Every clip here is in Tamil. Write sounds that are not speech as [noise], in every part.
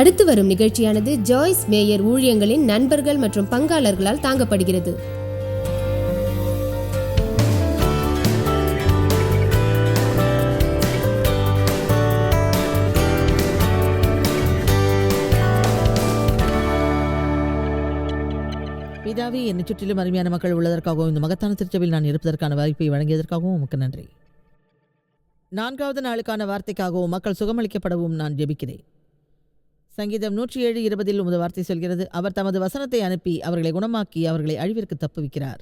அடுத்து வரும் நிகழ்ச்சியானது ஜாய்ஸ் மேயர் ஊழியங்களின் நண்பர்கள் மற்றும் பங்காளர்களால் தாங்கப்படுகிறது. பிதாவே என்னை சுற்றிலும் அருமையான மக்கள் உள்ளதற்காகவும் இந்த மகத்தான திருச்சபையில் நான் இருப்பதற்கான வாய்ப்பை வழங்கியதற்காகவும் உமக்கு நன்றி. நான்காவது நாளுக்கான வார்த்தைக்காகவும் மக்கள் சுகமளிக்கப்படவும் நான் ஜெபிக்கிறேன். சங்கீதம் நூற்றி ஏழு இருபதில் உமது வார்த்தை சொல்கிறது அவர் தமது வசனத்தை அனுப்பி அவர்களை குணமாக்கி அவர்களை அழிவிற்கு தப்புவிக்கிறார்.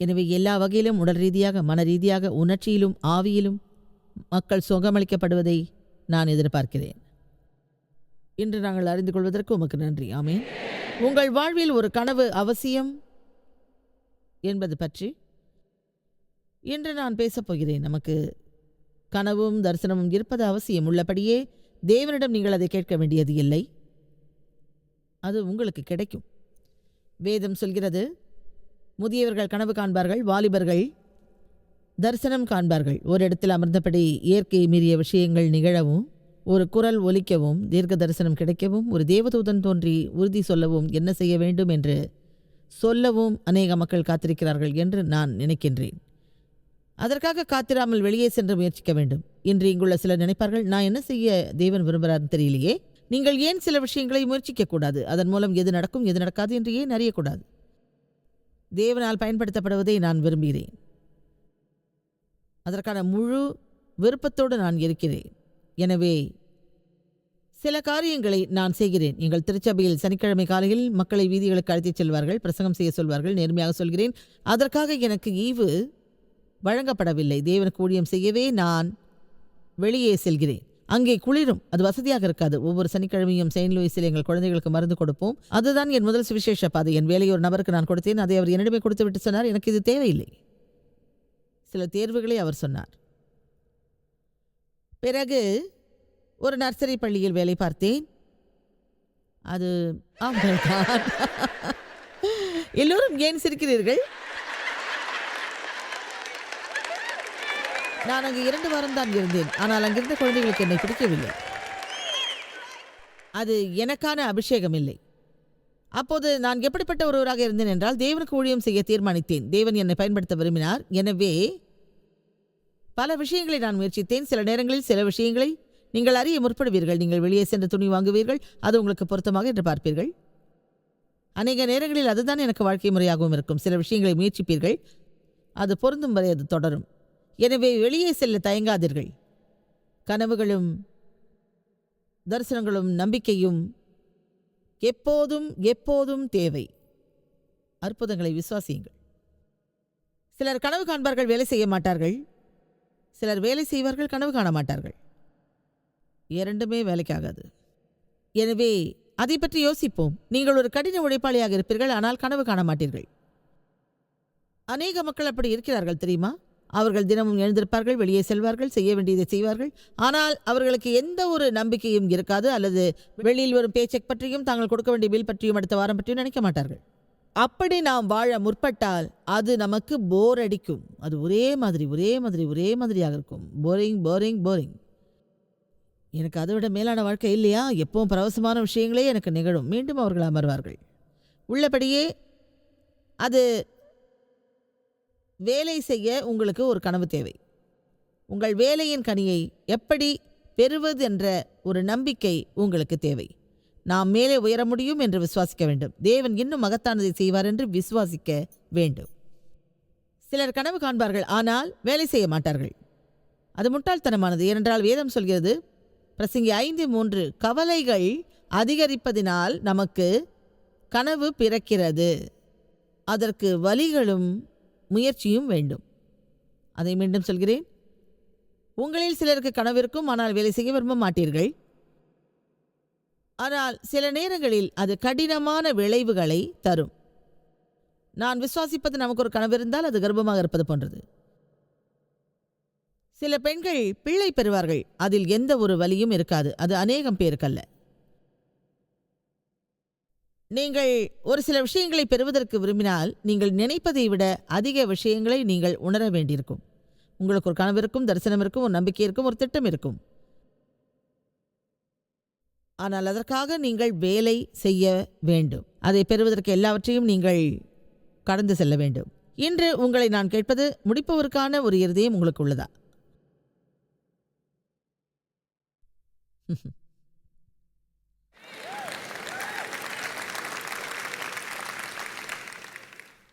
எனவே எல்லா வகையிலும் உடல் ரீதியாக மன ரீதியாக உணர்ச்சியிலும் ஆவியிலும் மக்கள் சுகமளிக்கப்படுவதை நான் எதிர்பார்க்கிறேன். இன்று நாங்கள் அறிந்து கொள்வதற்கு உமக்கு நன்றி. ஆமென். உங்கள் வாழ்வில் ஒரு கனவு அவசியம் என்பது பற்றி இன்று நான் பேசப் போகிறேன். நமக்கு கனவும் தரிசனமும் இருப்பது அவசியம். உள்ளபடியே தேவனிடம் நீங்கள் அதை கேட்க வேண்டியது இல்லை. அது உங்களுக்கு கிடைக்கும். வேதம் சொல்கிறது முதியவர்கள் கனவு காண்பார்கள் வாலிபர்கள் தரிசனம் காண்பார்கள். ஒரு இடத்தில் அமர்ந்தபடி இயற்கை மீறிய விஷயங்கள் நிகழவும் ஒரு குரல் ஒலிக்கவும் தீர்க்க தரிசனம் கிடைக்கவும் ஒரு தேவதூதன் தோன்றி உறுதி சொல்லவும் என்ன செய்ய வேண்டும் என்று சொல்லவும் அநேக மக்கள் காத்திருக்கிறார்கள் என்று நான் நினைக்கின்றேன். அதற்காக காத்திராமல் வெளியே சென்று முயற்சிக்க வேண்டும். இன்று இங்குள்ள சிலர் நினைப்பார்கள் நான் என்ன செய்ய தேவன் விரும்புகிறார்னு தெரியலையே. நீங்கள் ஏன் சில விஷயங்களை முயற்சிக்க கூடாது? அதன் மூலம் எது நடக்கும் எது நடக்காது என்று ஏன் அறியக்கூடாது? தேவனால் பயன்படுத்தப்படுவதை நான் விரும்புகிறேன். அதற்கான முழு விருப்பத்தோடு நான் இருக்கிறேன். எனவே சில காரியங்களை நான் செய்கிறேன். எங்கள் திருச்சபையில் சனிக்கிழமை காலையில் மக்களை வீதிகளுக்கு அழைத்துச் செல்வார்கள் பிரசங்கம் செய்ய சொல்வார்கள் நேர்மையாக சொல்கிறேன். அதற்காக எனக்கு ஈவு வழங்கப்படவில்லை. தேவனுக்கு ஊழியம் செய்யவே நான் வெளியே செல்கிறேன். அங்கே குளிரும். அது வசதியாக இருக்காது. ஒவ்வொரு சனிக்கிழமையும் செயின்ட் லூயிஸில் எங்கள் குழந்தைகளுக்கு மருந்து கொடுப்போம். அதுதான் என் முதல் சுவிசேஷ பாதை. என் வேலையை ஒரு நபருக்கு நான் கொடுத்தேன். அதை அவர் என்னிடமே கொடுத்து விட்டு சொன்னார். எனக்கு இது தேவையில்லை. சில தேர்வுகளை அவர் சொன்னார். பிறகு ஒரு நர்சரி பள்ளியில் வேலை பார்த்தேன். அது ஆமாம் எல்லோரும் ஏன் சிரிக்கிறீர்கள்? நான் அங்கு இரண்டு வாரம் தான் இருந்தேன். ஆனால் அங்கிருந்த குழந்தைகளுக்கு என்னை பிடிக்கவில்லை. அது எனக்கான அபிஷேகம் இல்லை அப்போது நான் எப்படிப்பட்ட ஒருவராக இருந்தேன் என்றால் தேவனுக்கு ஊழியம் செய்ய தீர்மானித்தேன். தேவன் என்னை பயன்படுத்த விரும்பினார். எனவே பல விஷயங்களை நான் முயற்சித்தேன். சில நேரங்களில் சில விஷயங்களை நீங்கள் அறிய முற்படுவீர்கள். நீங்கள் வெளியே சென்று துணி வாங்குவீர்கள். அது உங்களுக்கு பொருத்தமாக என்று பார்ப்பீர்கள். அநேக நேரங்களில் அதுதான் எனக்கு வாழ்க்கை முறையாகவும் இருக்கும். சில விஷயங்களை முயற்சிப்பீர்கள். அது பொருந்தும் வரை அது தொடரும். எனவே வெளியே செல்ல தயங்காதீர்கள். கனவுகளும் தரிசனங்களும் நம்பிக்கையும் எப்போதும் எப்போதும் தேவை. அற்புதங்களை விசுவாசியுங்கள். சிலர் கனவு காண்பார்கள் வேலை செய்ய மாட்டார்கள். சிலர் வேலை செய்வார்கள் கனவு காண மாட்டார்கள். இரண்டுமே வேலைக்காகாது. எனவே அதை பற்றி யோசிப்போம். நீங்கள் ஒரு கடின உழைப்பாளியாக இருப்பீர்கள் ஆனால் கனவு காண மாட்டீர்கள். அநேக மக்கள் அப்படி இருக்கிறார்கள் தெரியுமா? அவர்கள் தினமும் எழுந்திருப்பார்கள் வெளியே செல்வார்கள் செய்ய வேண்டியதை செய்வார்கள். ஆனால் அவர்களுக்கு எந்த ஒரு நம்பிக்கையும் இருக்காது. அல்லது வெளியில் வரும் பேச்செக் பற்றியும் தாங்கள் கொடுக்க வேண்டிய பில் பற்றியும் அடுத்த வாரம் பற்றியும் நினைக்க மாட்டார்கள். அப்படி நாம் வாழ முற்பட்டால் அது நமக்கு போர் அடிக்கும். அது ஒரே மாதிரி ஒரே மாதிரி ஒரே மாதிரியாக இருக்கும். போரிங் போரிங் போரிங் எனக்கு அதை விட மேலான வாழ்க்கை இல்லையா? எப்பவும் பரவசமான விஷயங்களே எனக்கு நிகழும். மீண்டும் அவர்கள் அமர்வார்கள். உள்ளபடியே அது வேலை செய்ய உங்களுக்கு ஒரு கனவு தேவை. உங்கள் வேலையின் கனியை எப்படி பெறுவது என்ற ஒரு நம்பிக்கை உங்களுக்கு தேவை. நாம் மேலே உயர முடியும் என்று விசுவாசிக்க வேண்டும். தேவன் இன்னும் மகத்தானதை செய்வார் என்று விசுவாசிக்க வேண்டும். சிலர் கனவு காண்பார்கள் ஆனால் வேலை செய்ய மாட்டார்கள். அது முட்டாள்தனமானது. ஏனென்றால் வேதம் சொல்கிறது பிரசங்கி ஐந்து மூன்று கவலைகள் அதிகரிப்பதினால் நமக்கு கனவு பிறக்கிறது. அதற்கு வலிகளும் முயற்சியும் வேண்டும். அதை மீண்டும் சொல்கிறேன். உங்களில் சிலருக்கு கனவிருக்கும் ஆனால் வேலை செய்ய விரும்ப மாட்டீர்கள். ஆனால் சில நேரங்களில் அது கடினமான விளைவுகளை தரும். நான் விசுவாசிப்பது நமக்கு ஒரு கனவு இருந்தால் அது கர்ப்பமாக இருப்பது போன்றது. சில பெண்கள் பிள்ளை பெறுவார்கள். அதில் எந்த ஒரு வலியும் இருக்காது. அது அநேகம் பேருக்கல்ல. நீங்கள் ஒரு சில விஷயங்களை பெறுவதற்கு விரும்பினால் நீங்கள் நினைப்பதை விட அதிக விஷயங்களை நீங்கள் உணர வேண்டியிருக்கும். உங்களுக்கு ஒரு கனவு இருக்கும் தரிசனம் இருக்கும் ஒரு நம்பிக்கை இருக்கும் ஒரு திட்டம் இருக்கும். ஆனால் அதற்காக நீங்கள் வேலை செய்ய வேண்டும். அதை பெறுவதற்கு எல்லாவற்றையும் நீங்கள் கடந்து செல்ல வேண்டும். இன்று உங்களை நான் கேட்பது முடிப்பவருக்கான ஒரு இருதயம் உங்களுக்கு உள்ளதா?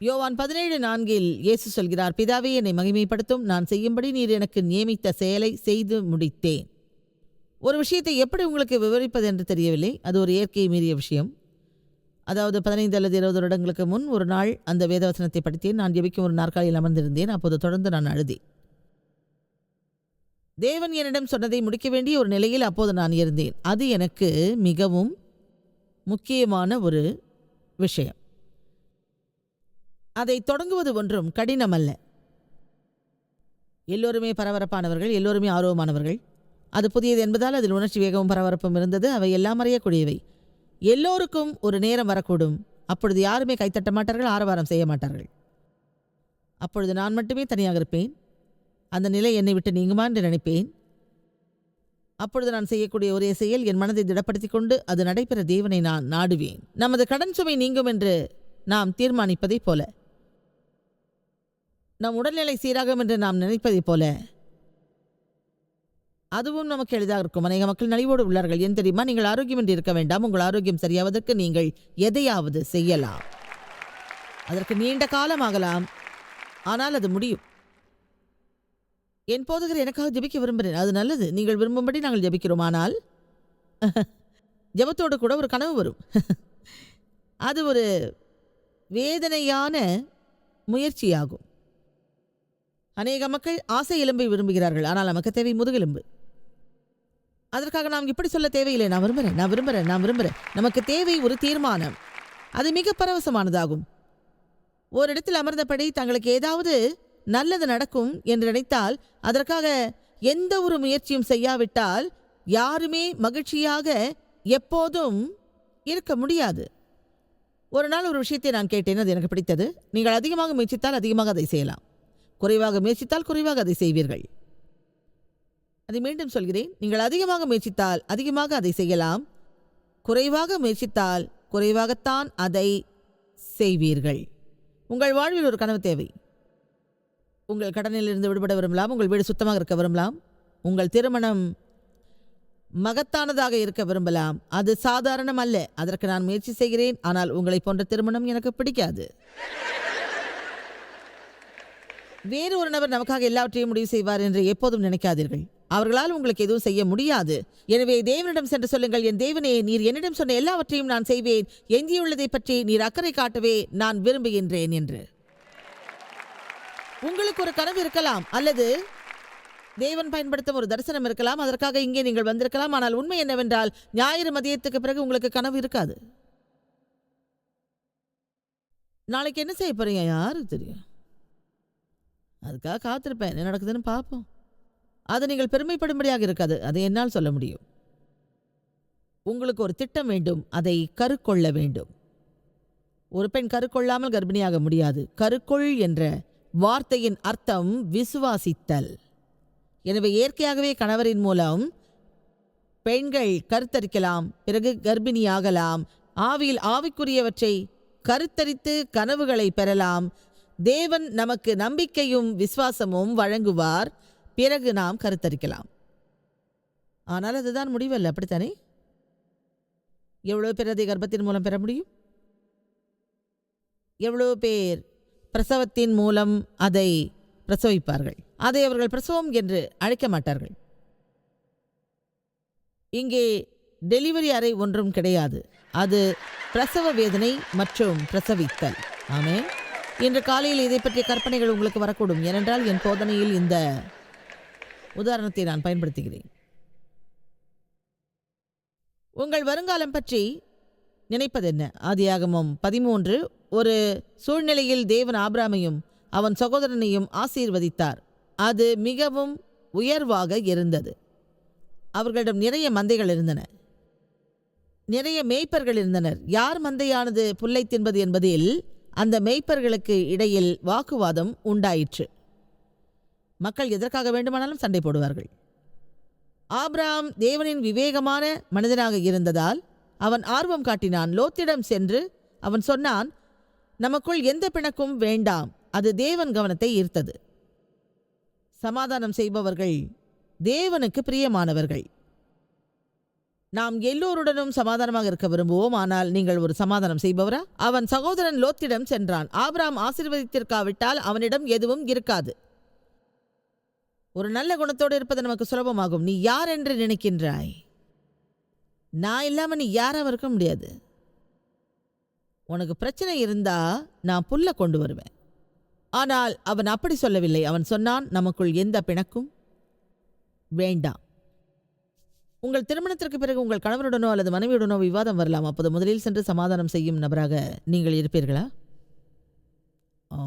யோவான் பதினேழு நான்கில் இயேசு சொல்கிறார் பிதாவே என்னை மகிமைப்படுத்தும். நான் செய்யும்படி நீர் எனக்கு நியமித்த செயலை செய்து முடித்தேன். ஒரு விஷயத்தை எப்படி உங்களுக்கு விவரிப்பது என்று தெரியவில்லை. அது ஒரு இயற்கையை மீறிய விஷயம். அதாவது பதினைந்து அல்லது இருபது வருடங்களுக்கு முன் ஒரு நாள் அந்த வேதவசனத்தை படித்தேன். நான் ஜெபிக்கும் ஒரு நாற்காலியில் அமர்ந்திருந்தேன். அப்போது தொடர்ந்து நான் அழுதேன். தேவன் என்னிடம் சொன்னதை முடிக்க வேண்டிய ஒரு நிலையில் அப்போது நான் இருந்தேன். அது எனக்கு மிகவும் முக்கியமான ஒரு விஷயம். அதை தொடங்குவது ஒன்றும் கடினமல்ல. எல்லோருமே பரபரப்பானவர்கள் எல்லோருமே ஆர்வமானவர்கள். அது புதியது என்பதால் அதில் உணர்ச்சி வேகமும் பரபரப்பும் இருந்தது. அவை எல்லாம் அறியக்கூடியவை. எல்லோருக்கும் ஒரு நேரம் வரக்கூடும். அப்பொழுது யாருமே கைத்தட்ட மாட்டார்கள் ஆரவாரம் செய்ய மாட்டார்கள். அப்பொழுது நான் மட்டுமே தனியாக இருப்பேன். அந்த நிலை என்னை விட்டு நீங்குமா என்று நினைப்பேன். அப்பொழுது நான் செய்யக்கூடிய ஒரே செயல் என் மனதை திடப்படுத்திக் கொண்டு அது நடைபெற தேவனை நான் நாடுவேன். நமது கடன் சுமை நீங்கும் என்று நாம் தீர்மானிப்பதைப் போல. நம் உடல்நிலை சீராகும் என்று நாம் நினைப்பதைப் போல. அதுவும் நமக்கு எளிதாக இருக்கும். அநேக மக்கள் நலிவோடு உள்ளார்கள். ஏன் தெரியுமா? நீங்கள் ஆரோக்கியமின்றி இருக்க வேண்டாம். உங்கள் ஆரோக்கியம் சரியாவதற்கு நீங்கள் எதையாவது செய்யலாம். அதற்கு நீண்ட காலம் ஆகலாம். ஆனால் அது முடியும். என் போதகர் எனக்காக ஜெபிக்க விரும்புகிறேன். அது நல்லது. நீங்கள் விரும்பும்படி நாங்கள் ஜெபிக்கிறோம். ஆனால் [laughs] ஜெபத்தோடு கூட ஒரு கனவு வரும். [laughs] அது ஒரு வேதனையான முயற்சியாகும். அநேக மக்கள் ஆசை எலும்பை விரும்புகிறார்கள் ஆனால் நமக்கு தேவை முதுகெலும்பு. அதற்காக நாம் இப்படி சொல்ல தேவையில்லை. நான் விரும்புகிறேன் நான் விரும்புகிறேன் நான் விரும்புகிறேன். நமக்கு தேவை ஒரு தீர்மானம். அது மிக பரவசமானதாகும். ஓரிடத்தில் அமர்ந்தபடி தங்களுக்கு ஏதாவது நல்லது நடக்கும் என்று நினைத்தால் அதற்காக எந்த ஒரு முயற்சியும் செய்யாவிட்டால் யாருமே மகிழ்ச்சியாக எப்போதும் இருக்க முடியாது. ஒரு நாள் ஒரு விஷயத்தை நான் கேட்டேன் அது எனக்கு பிடித்தது. நீங்கள் அதிகமாக முயற்சித்தால் அதிகமாக அதை செய்யலாம். குறைவாக முயற்சித்தால் குறைவாக அதை செய்வீர்கள். அதை மீண்டும் சொல்கிறேன். நீங்கள் அதிகமாக முயற்சித்தால் அதிகமாக அதை செய்யலாம். குறைவாக முயற்சித்தால் குறைவாகத்தான் அதை செய்வீர்கள். உங்கள் வாழ்வில் ஒரு கனவு தேவை. உங்கள் கடனிலிருந்து விடுபட விரும்பலாம். உங்கள் வீடு சுத்தமாக இருக்க விரும்பலாம். உங்கள் திருமணம் மகத்தானதாக இருக்க விரும்பலாம். அது சாதாரணம் அல்ல. அதற்கு நான் முயற்சி செய்கிறேன். ஆனால் உங்களை போன்ற திருமணம் எனக்கு பிடிக்காது. வேறு ஒரு நபர் நமக்காக எல்லாவற்றையும் முடிவு செய்வார் என்று எப்போதும் நினைக்காதீர்கள். அவர்களால் உங்களுக்கு எதுவும் செய்ய முடியாது. எனவே தேவனிடம் சென்று சொல்லுங்கள் என் தேவனே நீர் என்னிடம் சொன்ன எல்லாவற்றையும் நான் செய்வேன். எஞ்சியுள்ளதை பற்றி நீர் அக்கறை காட்டவே நான் விரும்புகின்றேன் என்று. உங்களுக்கு ஒரு கனவு இருக்கலாம் அல்லது தேவன் பயன்படுத்தும் ஒரு தரிசனம் இருக்கலாம் அதற்காக இங்கே நீங்கள் வந்திருக்கலாம். ஆனால் உண்மை என்னவென்றால் ஞாயிறு மதியத்துக்கு பிறகு உங்களுக்கு கனவு இருக்காது. நாளைக்கு என்ன செய்ய போறீங்க? யாருக்கு தெரியும்? அதுக்காக காத்திருப்பேன். என்ன நடக்குதுன்னு பார்ப்போம். அது நீங்கள் பெருமைப்படும்படியாக இருக்காது. அதை என்னால் சொல்ல முடியும். உங்களுக்கு ஒரு திட்டம் வேண்டும். அதை கருக்கொள்ள வேண்டும். ஒரு பெண் கருக்கொள்ளாமல் கர்ப்பிணியாக முடியாது. கருக்கொள் என்ற வார்த்தையின் அர்த்தம் விசுவாசித்தல். எனவே இயற்கையாகவே கணவரின் மூலம் பெண்கள் கருத்தரிக்கலாம். பிறகு கர்ப்பிணியாகலாம். ஆவியில் ஆவிக்குரியவற்றை கருத்தரித்து கனவுகளை பெறலாம். தேவன் நமக்கு நம்பிக்கையும் விசுவாசமும் வழங்குவார். பிறகு நாம் கருத்தரிக்கலாம். ஆனால் அதுதான் முடிவல்ல அப்படித்தானே? எவ்வளோ பேர் அதை கர்ப்பத்தின் மூலம் பெற முடியும்? எவ்வளோ பேர் பிரசவத்தின் மூலம் அதை பிரசவிப்பார்கள்? அதை அவர்கள் பிரசவம் என்று அழைக்க மாட்டார்கள். இங்கே டெலிவரி அறை ஒன்றும் கிடையாது. அது பிரசவ வேதனை மற்றும் பிரசவித்தல். ஆமே இன்று காலையில் இதை பற்றிய கற்பனைகள் உங்களுக்கு வரக்கூடும். ஏனென்றால் என் போதனையில் இந்த உதாரணத்தை நான் பயன்படுத்துகிறேன். உங்கள் வருங்காலம் பற்றி நினைப்பதென்ன ஆதியாகமும் பதிமூன்று ஒரு சூழ்நிலையில் தேவன் ஆபிராமையும் அவன் சகோதரனையும் ஆசீர்வதித்தார். அது மிகவும் உயர்வாக இருந்தது. அவர்களிடம் நிறைய மந்தைகள் இருந்தன. நிறைய மேய்ப்பர்கள் இருந்தனர். யார் மந்தையானது புல்லை தின்பது என்பதில் அந்த மெய்ப்பர்களுக்கு இடையில் வாக்குவாதம் உண்டாயிற்று. மக்கள் எதற்காக வேண்டுமானாலும் சண்டை போடுவார்கள். ஆப்ராம் தேவனின் விவேகமான மனிதனாக இருந்ததால் அவன் ஆர்வம் காட்டினான். லோத்திடம் சென்று அவன் சொன்னான் நமக்குள் எந்த பிணக்கும் வேண்டாம். அது தேவன் கவனத்தை ஈர்த்தது. சமாதானம் செய்பவர்கள் தேவனுக்கு பிரியமானவர்கள். நாம் எல்லோருடனும் சமாதானமாக இருக்க விரும்புவோம். ஆனால் நீங்கள் ஒரு சமாதானம் செய்பவரா? அவன் சகோதரன் லோத்திடம் சென்றான். ஆபிராம் ஆசீர்வதித்திருக்காவிட்டால் அவனிடம் எதுவும் இருக்காது. ஒரு நல்ல குணத்தோடு இருப்பது நமக்கு சுலபமாகும். நீ யார் என்று நினைக்கின்றாய்? நான் இல்லாமல் நீ யாராக இருக்க முடியாது. உனக்கு பிரச்சனை இருந்தா நான் புல்ல கொண்டு வருவேன். ஆனால் அவன் அப்படி சொல்லவில்லை. அவன் சொன்னான் நமக்குள் எந்த பிணக்கும்? வேண்டாம். உங்கள் திருமணத்திற்கு பிறகு உங்கள் கணவருடனோ அல்லது மனைவியுடனோ விவாதம் வரலாம். அப்போது முதலில் சென்று சமாதானம் செய்யும் நபராக நீங்கள் இருப்பீர்களா? ஆ.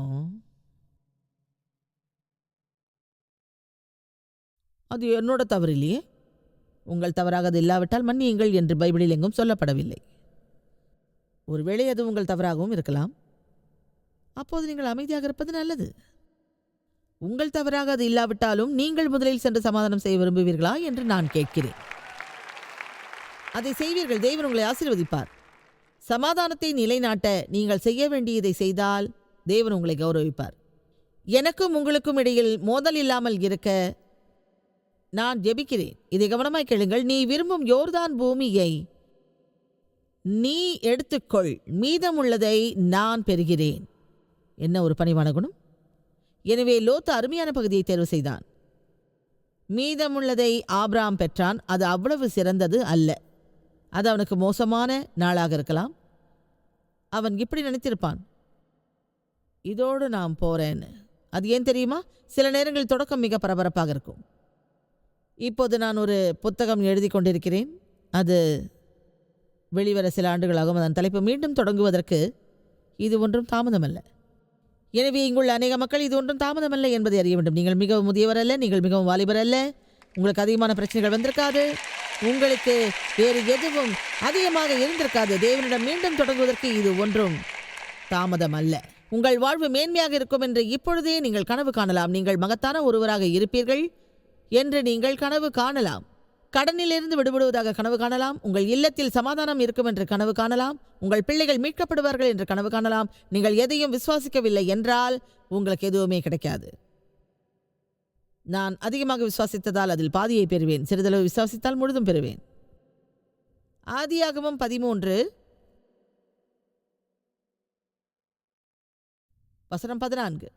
அது என்னோட தவறு இல்லையே? உங்கள் தவறாக அது இல்லாவிட்டால் மன்னியுங்கள் என்று பைபிளில் எங்கும் சொல்லப்படவில்லை. ஒருவேளை அது உங்கள் தவறாகவும் இருக்கலாம். அப்போது நீங்கள் அமைதியாக இருப்பது நல்லது. உங்கள் தவறாக அது இல்லாவிட்டாலும் நீங்கள் முதலில் சென்று சமாதானம் செய்ய விரும்புவீர்களா என்று நான் கேட்கிறேன். அதை செய்வீர்கள். தேவன் உங்களை ஆசீர்வதிப்பார். சமாதானத்தை நிலைநாட்ட நீங்கள் செய்ய வேண்டியதை செய்தால் தேவன் உங்களை கௌரவிப்பார். எனக்கும் உங்களுக்கும் இடையில் மோதல் இல்லாமல் இருக்க நான் ஜெபிக்கிறேன். இதை கவனமாய் கேளுங்கள். நீ விரும்பும் யோர்தான் பூமியை நீ எடுத்துக்கொள். மீதமுள்ளதை நான் பெறுகிறேன். என்ன ஒரு பணிவான குணம்? எனவே லோத்து அருமையான பகுதியை தேர்வு செய்தான். மீதமுள்ளதை ஆப்ராம் பெற்றான். அது அவ்வளவு சிறந்தது அல்ல. அது அவனுக்கு மோசமான நாளாக இருக்கலாம். அவன் இப்படி நினைத்திருப்பான். இதோடு நான் போகிறேன்னு அது ஏன் தெரியுமா? சில நேரங்களில் தொடக்கம் மிக பரபரப்பாக இருக்கும். இப்போது நான் ஒரு புத்தகம் எழுதி கொண்டிருக்கிறேன். அது வெளிவர சில ஆண்டுகளாகும் அதன் தலைப்பு மீண்டும் தொடங்குவதற்கு இது ஒன்றும் தாமதமல்ல. எனவே இங்குள்ள அநேக மக்கள் இது ஒன்றும் தாமதமல்ல என்பதை அறிய வேண்டும். நீங்கள் மிகவும் முதியவர் அல்ல நீங்கள் மிகவும் வாலிபர் அல்ல உங்களுக்கு அதிகமான பிரச்சனைகள் வந்திருக்காது. உங்களுக்கு வேறு எதுவும் அதிகமாக இருந்திருக்காது. தேவனிடம் மீண்டும் தொடங்குவதற்கு இது ஒன்றும் தாமதம் அல்ல. உங்கள் வாழ்வு மேன்மையாக இருக்கும் என்று இப்பொழுதே நீங்கள் கனவு காணலாம். நீங்கள் மகத்தான ஒருவராக இருப்பீர்கள் என்று நீங்கள் கனவு காணலாம். கடனிலிருந்து விடுபடுவதாக கனவு காணலாம். உங்கள் இல்லத்தில் சமாதானம் இருக்கும் என்று கனவு காணலாம். உங்கள் பிள்ளைகள் மீட்கப்படுவார்கள் என்று கனவு காணலாம். நீங்கள் எதையும் விசுவாசிக்கவில்லை என்றால் உங்களுக்கு எதுவுமே கிடைக்காது. நான் அதிகமாக விசுவாசித்ததால் அதில் பாதியை பெறுவேன். சிறிதளவு விசுவாசித்தால் முழுதும் பெறுவேன். ஆதியாகமம் பதிமூன்று. வசனம் பதினான்கு.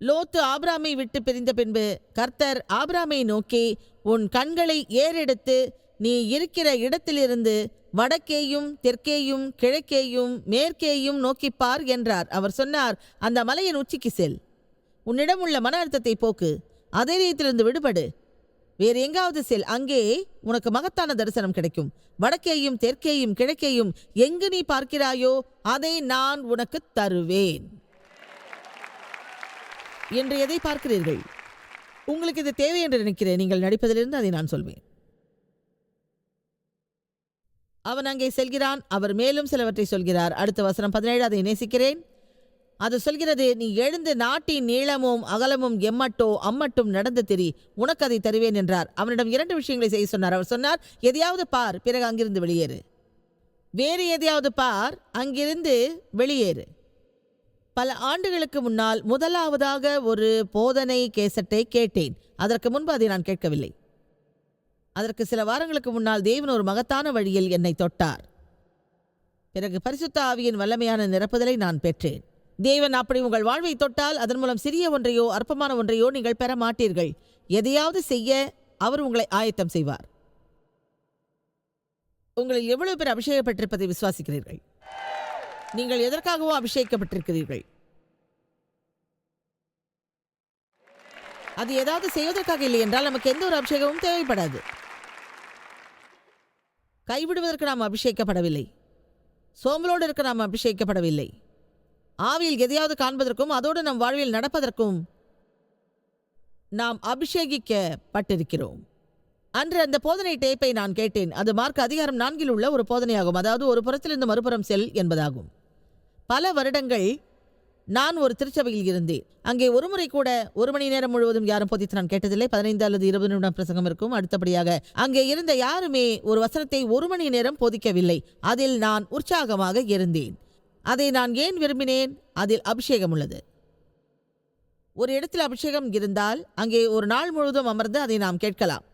லோத்து ஆபிராமை விட்டு பிரிந்த பின்பு கர்த்தர் ஆபிராமை நோக்கி உன் கண்களை ஏறெடுத்து நீ இருக்கிற இடத்திலிருந்து வடக்கேயும் தெற்கேயும் கிழக்கேயும் மேற்கேயும் நோக்கிப் பார் என்றார். அவர் சொன்னார் அந்த மலையின் உச்சிக்கு செல். உன்னிடம் உள்ள மன அழுத்தத்தை போக்கு. அதைரியத்திலிருந்து விடுபடு. வேறு எங்காவது செல். அங்கே உனக்கு மகத்தான தரிசனம் கிடைக்கும். வடக்கேயும் தெற்கேயும் கிழக்கேயும் எங்கு நீ பார்க்கிறாயோ அதை நான் உனக்கு தருவேன். என்று எதை பார்க்கிறீர்கள்? உங்களுக்கு இது தேவை என்று நினைக்கிறேன். நீங்கள் நடிப்பதிலிருந்து அதை நான் சொல்வேன். அவன் அங்கே செல்கிறான். அவர் மேலும் சிலவற்றை சொல்கிறார். அடுத்த வசனம் பதினேழு அதை நேசிக்கிறேன். அது சொல்கிறது நீ எழுந்து நாட்டின் நீளமும் அகலமும் எம்மட்டோ அம்மட்டும் நடந்து திரி உனக்கு அதை தருவேன் என்றார். அவனிடம் இரண்டு விஷயங்களை செய்ய சொன்னார். அவர் சொன்னார் எதையாவது பார் பிறகு அங்கிருந்து வெளியேறு. வேறு எதையாவது பார் அங்கிருந்து வெளியேறு. பல ஆண்டுகளுக்கு முன்னால் முதலாவதாக ஒரு போதனை கேசட்டை கேட்டேன். அதற்கு முன்பு அதை நான் கேட்கவில்லை. அதற்கு சில வாரங்களுக்கு முன்னால் தேவன் ஒரு மகத்தான வழியில் என்னை தொட்டார். பிறகு பரிசுத்த ஆவியின் வல்லமையான நிரப்புதலை நான் பெற்றேன். தேவன் அப்படி உங்கள் வாழ்வை தொட்டால் அதன் மூலம் சிறிய ஒன்றையோ அற்பமான ஒன்றையோ நீங்கள் பெற மாட்டீர்கள். எதையாவது செய்ய அவர் உங்களை ஆயத்தம் செய்வார். உங்களில் எவ்வளவு பேர் அபிஷேகப்பட்டிருப்பதை விசுவாசிக்கிறீர்கள்? நீங்கள் எதற்காகவோ அபிஷேகப்பட்டிருக்கிறீர்கள் அது ஏதாவது செய்வதற்காக இல்லை என்றால் நமக்கு எந்த ஒரு அபிஷேகமும் தேவைப்படாது. கைவிடுவதற்கு நாம் அபிஷேகப்படவில்லை சோம்பலோடு இருக்க நாம் அபிஷேகப்படவில்லை ஆவியில் எதையாவது காண்பதற்கும் அதோடு நம் வாழ்வில் நடப்பதற்கும் நாம் அபிஷேகிக்கப்பட்டிருக்கிறோம். அன்று அந்த போதனை டேப்பை நான் கேட்டேன். அது மார்க் அதிகாரம் நான்கில் உள்ள ஒரு போதனையாகும். அதாவது ஒரு புறத்திலிருந்து மறுபுறம் செல் என்பதாகும். பல வருடங்கள் நான் ஒரு திருச்சபையில் இருந்தேன். அங்கே ஒரு முறை கூட ஒரு மணி நேரம் முழுவதும் யாரும் போதித்து நான் கேட்டதில்லை. பதினைந்து அல்லது இருபது நிமிடம் பிரசங்கம் இருக்கும். அடுத்தபடியாக அங்கே இருந்த யாருமே ஒரு வசனத்தை ஒரு மணி நேரம் போதிக்கவில்லை. அதில் நான் உற்சாகமாக இருந்தேன். அதை நான் ஏன் விரும்பினேன்? அதில் அபிஷேகம் உள்ளது. ஒரு இடத்தில் அபிஷேகம் இருந்தால் அங்கே ஒரு நாள் முழுவதும் அமர்ந்து அதை நாம் கேட்கலாம்.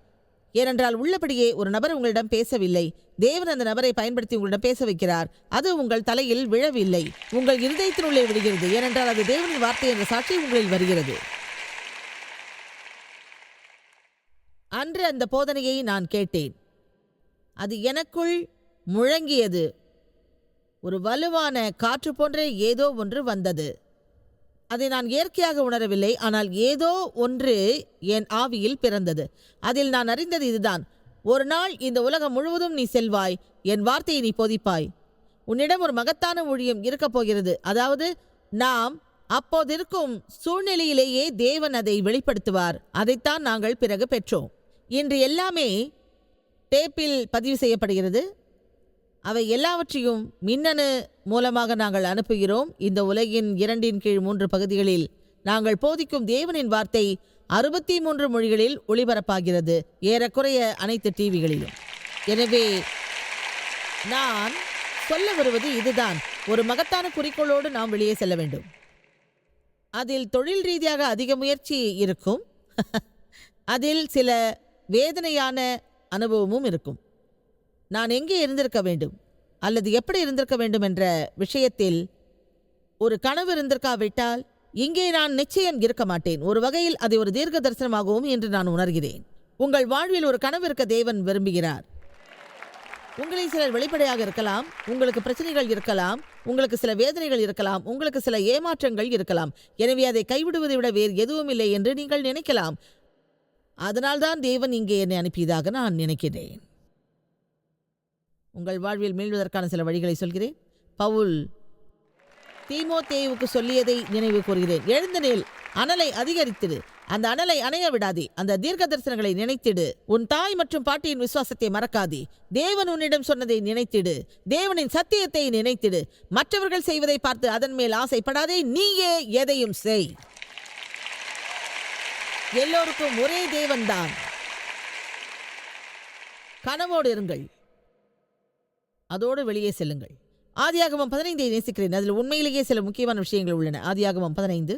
ஏனென்றால் உள்ளபடியே ஒரு நபர் உங்களிடம் பேசவில்லை. தேவன் அந்த நபரை பயன்படுத்தி உங்களிடம் பேச வைக்கிறார். அது உங்கள் தலையில் விழவில்லை. உங்கள் இருதயத்தினுள்ளே விடுகிறது ஏனென்றால் அது தேவனின் வார்த்தை என்ற சாட்சி உங்களில் வருகிறது. அன்று அந்த போதனையை நான் கேட்டேன். அது எனக்குள் முழங்கியது. ஒரு வலுவான காற்று போன்ற ஏதோ ஒன்று வந்தது. அதை நான் இயற்கையாக உணரவில்லை ஆனால் ஏதோ ஒன்று என் ஆவியில் பிறந்தது. அதில் நான் அறிந்தது இதுதான். ஒரு நாள் இந்த உலகம் முழுவதும் நீ செல்வாய் என் வார்த்தையை நீ போதிப்பாய். உன்னிடம் ஒரு மகத்தான ஊழியம் இருக்கப் போகிறது. அதாவது நாம் அப்போதிருக்கும் சூழ்நிலையிலேயே தேவன் அதை வெளிப்படுத்துவார். அதைத்தான் நாங்கள் பிறகு பெற்றோம். இன்று எல்லாமே டேப்பில் பதிவு செய்யப்படுகிறது. அவை எல்லாவற்றையும் மின்னணு மூலமாக நாங்கள் அனுப்புகிறோம். இந்த உலகின் இரண்டின் கீழ் மூன்று பகுதிகளில் நாங்கள் போதிக்கும் தேவனின் வார்த்தை அறுபத்தி மூன்று மொழிகளில் ஒளிபரப்பாகிறது. ஏறக்குறைய அனைத்து டிவிகளிலும். எனவே நான் சொல்ல வருவது இதுதான். ஒரு மகத்தான குறிக்கோளோடு நாம் வெளியே செல்ல வேண்டும். அதில் தொழில் ரீதியாக அதிக முயற்சி இருக்கும். [laughs] அதில் சில வேதனையான அனுபவமும் இருக்கும். நான் எங்கே இருந்திருக்க வேண்டும்? அல்லது எப்படி இருந்திருக்க வேண்டும் என்ற விஷயத்தில் ஒரு கனவு இருந்திருக்காவிட்டால் இங்கே நான் நிச்சயம் இருக்க மாட்டேன். ஒரு வகையில் அதை ஒரு தீர்க்க தரிசனமாகவும் என்று நான் உணர்கிறேன். உங்கள் வாழ்வில் ஒரு கனவு இருக்க தேவன் விரும்புகிறார். உங்களில் சிலர் வெளிப்படையாக இருக்கலாம் உங்களுக்கு பிரச்சனைகள் இருக்கலாம் உங்களுக்கு சில வேதனைகள் இருக்கலாம் உங்களுக்கு சில ஏமாற்றங்கள் இருக்கலாம். எனவே அதை கைவிடுவதை விட வேறு எதுவும் இல்லை என்று நீங்கள் நினைக்கலாம். அதனால்தான் தேவன் இங்கே என்னை அனுப்பியதாக நான் நினைக்கிறேன். உங்கள் வாழ்வில் மீள்வதற்கான சில வழிகளை சொல்கிறேன். பவுல் தீமோ தேவுக்கு சொல்லியதை நினைவு கூறுகிறேன். எழுந்த நில் அனலை அதிகரித்திடு. அந்த அனலை அணைய விடாதே. அந்த தீர்க்க தரிசனங்களை நினைத்திடு. உன் தாய் மற்றும் பாட்டியின் விசுவாசத்தை மறக்காதே. தேவன் உன்னிடம் சொன்னதை நினைத்திடு. தேவனின் சத்தியத்தை நினைத்திடு. மற்றவர்கள் செய்வதை பார்த்து அதன் மேல் ஆசைப்படாதே. நீயே எதையும் செய். எல்லோருக்கும் ஒரே தேவன்தான் கனவோடு இருங்கள். அதோடு வெளியே செல்லுங்கள். ஆதியாகமம் பதினைந்தை நேசிக்கிறேன். அதில் உண்மையிலேயே சில முக்கியமான விஷயங்கள் உள்ளன. ஆதியாகமம் பதினைந்து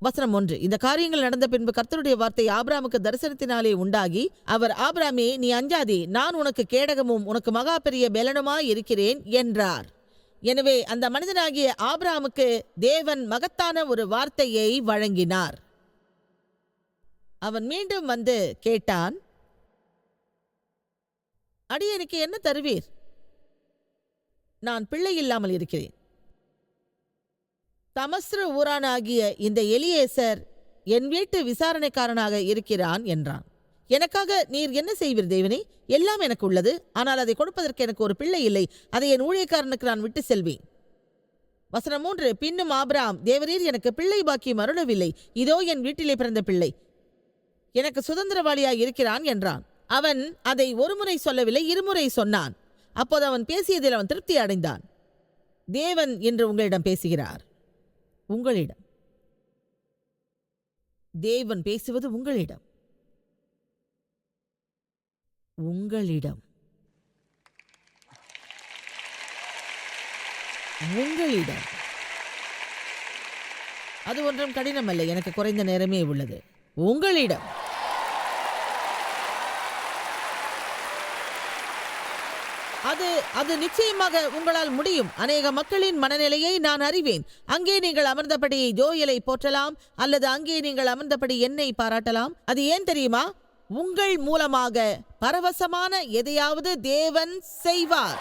வசனம் ஒன்று. இந்த காரியங்கள் நடந்த பின்பு கர்த்தருடைய வார்த்தை ஆபிராமுக்கு தரிசனத்தினாலே உண்டாகி அவர் ஆபிராமே நீ அஞ்சாதே நான் உனக்கு கேடகமும் உனக்கு மகா பெரிய பலனுமாய் இருக்கிறேன் என்றார். எனவே அந்த மனிதனாகிய ஆபிராமுக்கு தேவன் மகத்தான ஒரு வார்த்தையை வழங்கினார். அவன் மீண்டும் வந்து கேட்டான் அடியனுக்கு என்ன தருவீர்? நான் பிள்ளை இல்லாமல் இருக்கிறேன். தமஸ்ரு ஊரானாகிய இந்த எலியேசர் என் வீட்டு விசாரணைக்காரனாக இருக்கிறான் என்றான். எனக்காக நீர் என்ன செய்வீர் தேவனே? எல்லாம் எனக்கு உள்ளது. ஆனால் அதை கொடுப்பதற்கு எனக்கு ஒரு பிள்ளை இல்லை. அதை என் ஊழியக்காரனுக்கு நான் விட்டு செல்வேன். வசனம் மூன்று. பின்னும் ஆபிராம் தேவரீர் எனக்கு பிள்ளை பாக்கியம் அருளவில்லை. இதோ என் வீட்டிலே பிறந்த பிள்ளை. எனக்கு சுதந்திரவாளியாய் இருக்கிறான் என்றான். அவன் அதை ஒருமுறை சொல்லவில்லை இருமுறை சொன்னான். அப்போது அவன் பேசியதில் அவன் திருப்தி அடைந்தான். தேவன் என்று உங்களிடம் பேசுகிறார் உங்களிடம். தேவன் பேசுவது உங்களிடம். உங்களிடம். உங்களிடம். அது ஒன்றும் கடினமல்ல எனக்கு குறைந்த நேரமே உள்ளது. உங்களிடம். அது அது நிச்சயமாக உங்களால் முடியும். அநேக மக்களின் மனநிலையை நான் அறிவேன். அங்கே நீங்கள் அமர்ந்தபடி ஜோயலை போற்றலாம் அல்லது அங்கே நீங்கள் அமர்ந்தபடி என்னை பாராட்டலாம். அது ஏன் தெரியுமா? உங்கள் மூலமாக பரவசமான எதையாவது தேவன் செய்வார்.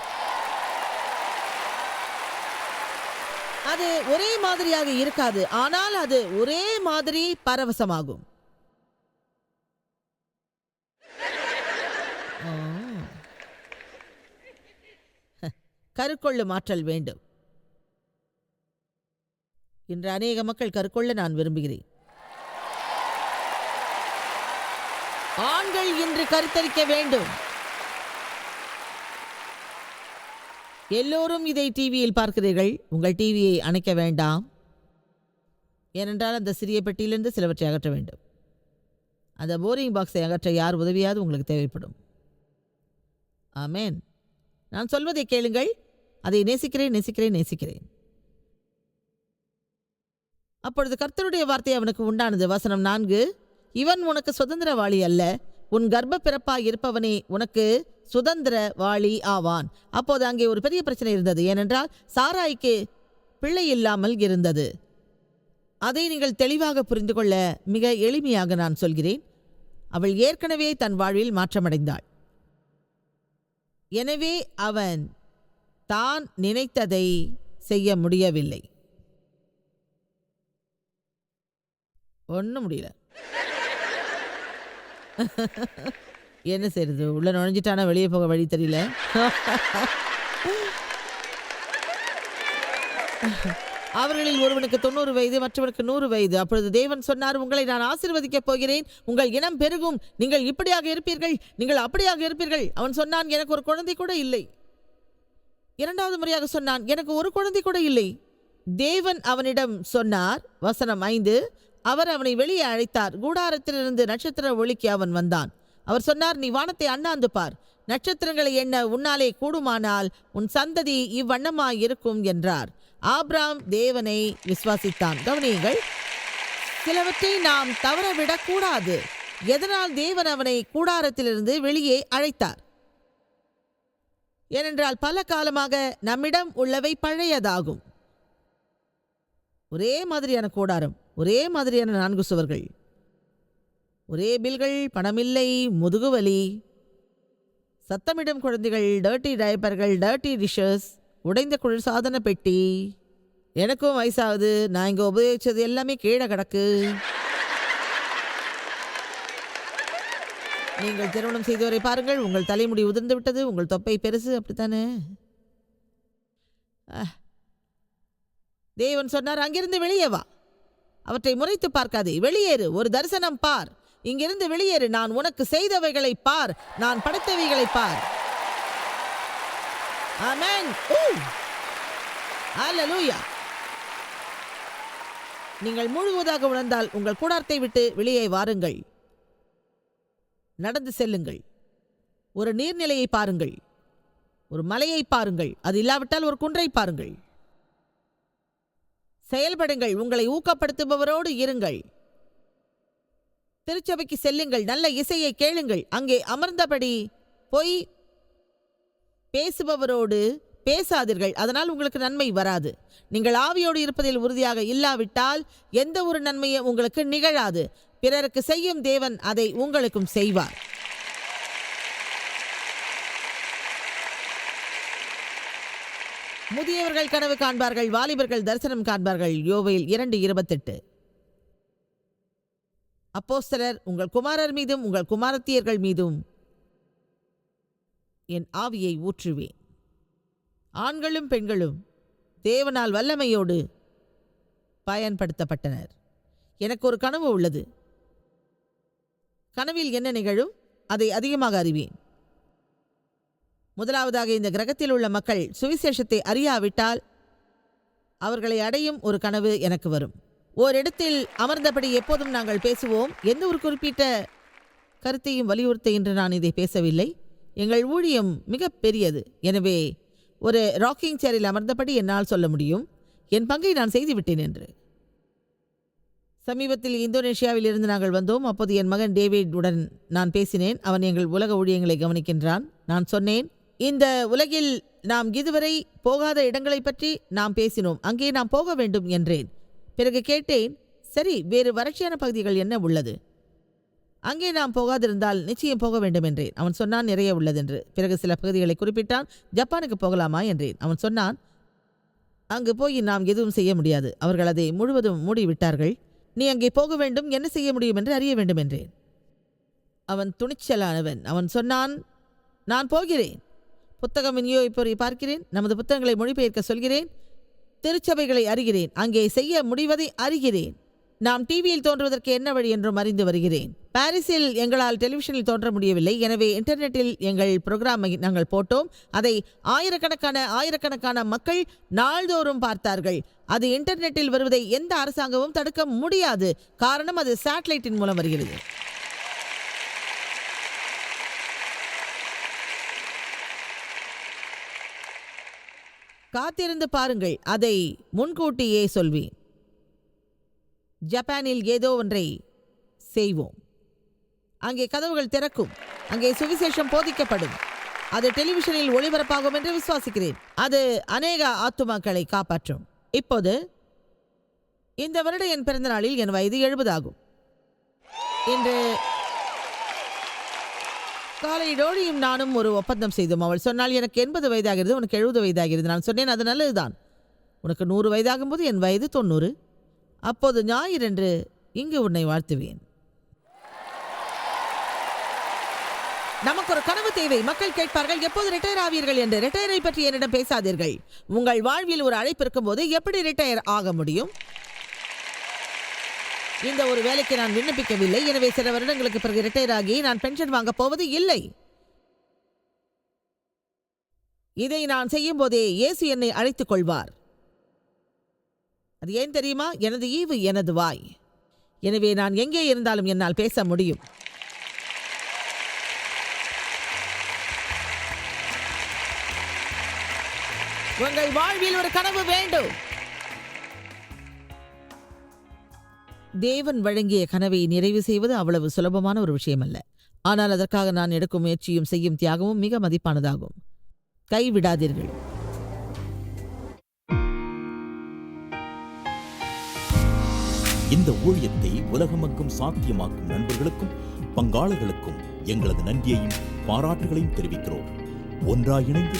அது ஒரே மாதிரியாக இருக்காது. ஆனால் அது ஒரே மாதிரி பரவசமாகும். கருக்கொள்ளு மாற்றல் வேண்டும். இன்று அநேக மக்கள் கருக்கொள்ள நான் விரும்புகிறேன். ஆண்கள் இன்று கருத்தரிக்க வேண்டும். எல்லோரும் இதை டிவியில் பார்க்கிறீர்கள். உங்கள் டிவியை அணைக்க வேண்டாம். ஏனென்றால் அந்த சிறிய பெட்டியிலிருந்து சிலவற்றை அகற்ற வேண்டும். அந்த போரிங் பாக்ஸை அகற்ற யார் உதவியாவது உங்களுக்கு தேவைப்படும். ஆமேன். நான் சொல்வதை கேளுங்கள். அதை நேசிக்கிறேன் நேசிக்கிறேன் நேசிக்கிறேன். அப்பொழுது கர்த்தருடைய வார்த்தை அவனுக்கு உண்டானது. வசனம் நான்கு. இவன் உனக்கு சுதந்திரவாளி அல்ல. உன் கர்ப்ப பிறப்பாய் இருப்பவனே உனக்கு சுதந்திரவாளி ஆவான். அப்போது அங்கே ஒரு பெரிய பிரச்சனை இருந்தது. ஏனென்றால் சாராய்க்கு பிள்ளை இல்லாமல் இருந்தது. அதை நீங்கள் தெளிவாக புரிந்து கொள்ள மிக எளிமையாக நான் சொல்கிறேன். அவள் ஏற்கனவே தன் வாழ்வில் மாற்றமடைந்தாள். எனவே அவன் தான் நினைத்ததை செய்ய முடியவில்லை. ஒன்றும் முடியல. [laughs] என்ன செய்யறது உள்ள நுழைஞ்சிட்டானா? வெளியே போக வழி தெரியல. [laughs] அவர்களில் ஒருவனுக்கு தொண்ணூறு வயது மற்றவனுக்கு நூறு வயது. அப்பொழுது தேவன் சொன்னார் உங்களை நான் ஆசிர்வதிக்கப் போகிறேன். உங்கள் இனம் பெருகும். நீங்கள் இப்படியாக இருப்பீர்கள். நீங்கள் அப்படியாக இருப்பீர்கள். அவன் சொன்னான் எனக்கு ஒரு குழந்தை கூட இல்லை. இரண்டாவது முறையாக சொன்னான் எனக்கு ஒரு குழந்தை கூட இல்லை. தேவன் அவனிடம் சொன்னார் வசனம் ஐந்து அவர் அவனை வெளியே அழைத்தார். கூடாரத்திலிருந்து நட்சத்திர ஒளிக்கு அவன் வந்தான். அவர் சொன்னார் நீ வானத்தை அண்ணாந்து பார். நட்சத்திரங்களை எண்ண உன்னாலே கூடுமானால் உன் சந்ததி இவ்வண்ணமாய் இருக்கும் என்றார். ஆப்ராம் தேவனை விசுவாசித்தான். கவனியுங்கள் சிலவற்றை நாம் தவறவிடக் கூடாது எதனால் தேவன் அவனை கூடாரத்திலிருந்து வெளியே அழைத்தார்? ஏனென்றால் பல காலமாக நம்மிடம் உள்ளவை பழையதாகும். ஒரே மாதிரியான கூடாரம் ஒரே மாதிரியான நான்கு சுவர்கள். ஒரே பில்கள் பணமில்லை முதுகுவலி சத்தமிடும் குழந்தைகள் டர்ட்டி டைப்பர்கள் டர்ட்டி டிஷ்ஷஸ் உடைந்த குளிர்சாதன பெட்டி. எனக்கும் வயசாகுது நான் இங்கே உபயோகிச்சது எல்லாமே கீழே கிடக்கு. நீங்கள் திருமணம் செய்தவரை பாருங்கள். உங்கள் தலைமுடி உதிர்ந்து விட்டது. உங்கள் தொப்பை பெருசு. அப்படித்தானே? தேவன் சொன்னார் அங்கிருந்து வெளியே வா. அவற்றை முறைத்து பார்க்காதே. வெளியேறு. ஒரு தரிசனம் பார். இங்கிருந்து வெளியேறு. நான் உனக்கு செய்தவைகளை பார். நான் படைத்தவைகளை பார். ஆமென். ஊ நீங்கள் முழுவதாக உணர்ந்தால் உங்கள் கூடாரத்தை விட்டு வெளியே வாருங்கள். நடந்து செல்லுங்கள். ஒரு நீர்நிலையை பாருங்கள். ஒரு மலையை பாருங்கள். அது இல்லாவிட்டால் ஒரு குன்றை பாருங்கள். செயல்படுங்கள். உங்களை ஊக்கப்படுத்துபவரோடு இருங்கள். திருச்சபைக்கு செல்லுங்கள். நல்ல இசையை கேளுங்கள். அங்கே அமர்ந்தபடி போய் பேசுபவரோடு பேசாதீர்கள். அதனால் உங்களுக்கு நன்மை வராது. நீங்கள் ஆவியோடு இருப்பதில் உறுதியாக இல்லாவிட்டால் எந்த ஒரு நன்மையும் உங்களுக்கு நிகழாது. பிறருக்கு செய்யும் தேவன் அதை உங்களுக்கும் செய்வார். முதியவர்கள் கனவு காண்பார்கள் வாலிபர்கள் தரிசனம் காண்பார்கள். யோவையில் இரண்டு இருபத்தெட்டு. அப்போஸ்தலர் உங்கள் குமாரர் மீதும் உங்கள் குமாரத்தியர்கள் மீதும் என் ஆவியை ஊற்றுவேன். ஆண்களும் பெண்களும் தேவனால் வல்லமையோடு பயன்படுத்தப்பட்டனர். எனக்கு ஒரு கனவு உள்ளது. கனவில் என்ன நிகழும்? அதை அதிகமாக அறிவேன். முதலாவதாக இந்த கிரகத்தில் உள்ள மக்கள் சுவிசேஷத்தை அறியாவிட்டால் அவர்களை அடையும் ஒரு கனவு எனக்கு வரும். ஓரிடத்தில் அமர்ந்தபடி எப்போதும் நாங்கள் பேசுவோம். எந்த ஒரு குறிப்பிட்ட கருத்தையும் வலியுறுத்த என்று நான் இதை பேசவில்லை. எங்கள் ஊழியம் மிக பெரியது. எனவே ஒரு ராக்கிங் சேரில் அமர்ந்தபடி என்னால் சொல்ல முடியும். என் பங்கை நான் செய்துவிட்டேன் என்று. சமீபத்தில் இந்தோனேஷியாவில் இருந்து நாங்கள் வந்தோம். அப்போது என் மகன் டேவிட் உடன் நான் பேசினேன். அவன் எங்கள் உலக ஊழியங்களை கவனிக்கின்றான். நான் சொன்னேன் இந்த உலகில் நாம் இதுவரை போகாத இடங்களை பற்றி நாம் பேசினோம். அங்கே நாம் போக வேண்டும் என்றேன். பிறகு கேட்டேன் சரி வேறு வறட்சியான பகுதிகள் என்ன உள்ளது? அங்கே நாம் போகாதிருந்தால் நிச்சயம் போக வேண்டும் என்றேன். அவன் சொன்னான் நிறைய உள்ளதென்று. பிறகு சில பகுதிகளை குறிப்பிட்டான் ஜப்பானுக்கு போகலாமா? என்றேன். அவன் சொன்னான் அங்கு போய் நாம் எதுவும் செய்ய முடியாது. அவர்கள் அதை முழுவதும் மூடிவிட்டார்கள். நீ அங்கே போக வேண்டும் என்ன செய்ய முடியும் என்று அறிய வேண்டும் என்றேன். அவன் துணிச்சலானவன். அவன் சொன்னான் நான் போகிறேன். புத்தகம் விநியோகிப்பவரை பார்க்கிறேன். நமது புத்தகங்களை மொழிபெயர்க்க சொல்கிறேன். திருச்சபைகளை அறிகிறேன். அங்கே செய்ய முடிவதை அறிகிறேன். நாம் டிவியில் தோன்றுவதற்கு என்ன வழி என்றும் அறிந்து வருகிறேன். பாரிஸில் எங்களால் டெலிவிஷனில் தோன்ற முடியவில்லை. எனவே இன்டர்நெட்டில் எங்கள் புரோகிராமை நாங்கள் போட்டோம். அதை ஆயிரக்கணக்கான ஆயிரக்கணக்கான மக்கள் நாள்தோறும் பார்த்தார்கள். அது இன்டர்நெட்டில் வருவதை எந்த அரசாங்கமும் தடுக்க முடியாது. காரணம் அது சேட்டலைட்டின் மூலம் வருகிறது. காத்திருந்து பாருங்கள் அதை முன்கூட்டியே சொல்வேன். ஜப்பானில் ஏதோ ஒன்றை செய்வோம். அங்கே கதவுகள் திறக்கும். அங்கே சுவிசேஷம் போதிக்கப்படும். அது டெலிவிஷனில் ஒளிபரப்பாகும் என்று விசுவாசிக்கிறேன். அது அநேக ஆத்துமாக்களை காப்பாற்றும். இப்போது இந்த வருட என் பிறந்த நாளில் என் வயது எழுபது ஆகும். இன்று காலை டோலியும் நானும் ஒரு ஒப்பந்தம் செய்தோம். அவள் சொன்னால் எனக்கு எண்பது வயதாகிறது உனக்கு எழுபது வயதாகிறது. நான் சொன்னேன் அது நல்லதுதான். உனக்கு நூறு வயதாகும்போது என் வயது தொண்ணூறு. அப்போது ஞாயிறன்று இங்கு உன்னை வாழ்த்துவேன். நமக்கு ஒரு கனவு தேவை. மக்கள் கேட்பார்கள் எப்போது ரிட்டையர் ஆவீர்கள்? என்று. ரிட்டையரை பற்றி என்னிடம் பேசாதீர்கள். உங்கள் வாழ்வில் ஒரு அழைப்பு இருக்கும்போது எப்படி ரிட்டையர் ஆக முடியும்? இந்த ஒரு வேலைக்கு நான் விண்ணப்பிக்கவில்லை. எனவே சில வருடங்களுக்கு பிறகு ரிட்டையர் ஆகி நான் பென்ஷன் வாங்க போவது இல்லை. இதை நான் செய்யும் போதே இயேசு என்னை அழைத்துக் கொள்வார். அது ஏன் தெரியுமா? எனது ஈவு எனது வாய். எனவே நான் எங்கே இருந்தாலும் என்னால் பேச முடியும். உங்கள் வாழ்வில் ஒரு கனவு வேண்டும். தேவன் வழங்கிய கனவை நிறைவு செய்வது அவ்வளவு சுலபமான ஒரு விஷயம் அல்ல ஆனால் அதற்காக நான் எடுக்கும் முயற்சியும் செய்யும் தியாகமும் மிக மதிப்பானதாகும். கைவிடாதீர்கள் இந்த ஊழியத்தை உலகமெங்கும் சாத்தியமாக்கும் நண்பர்களுக்கும் பங்காளர்களுக்கும் எங்களது நன்றியையும் பாராட்டுகளையும் தெரிவிக்கிறோம். ஒன்றாய் இணைந்து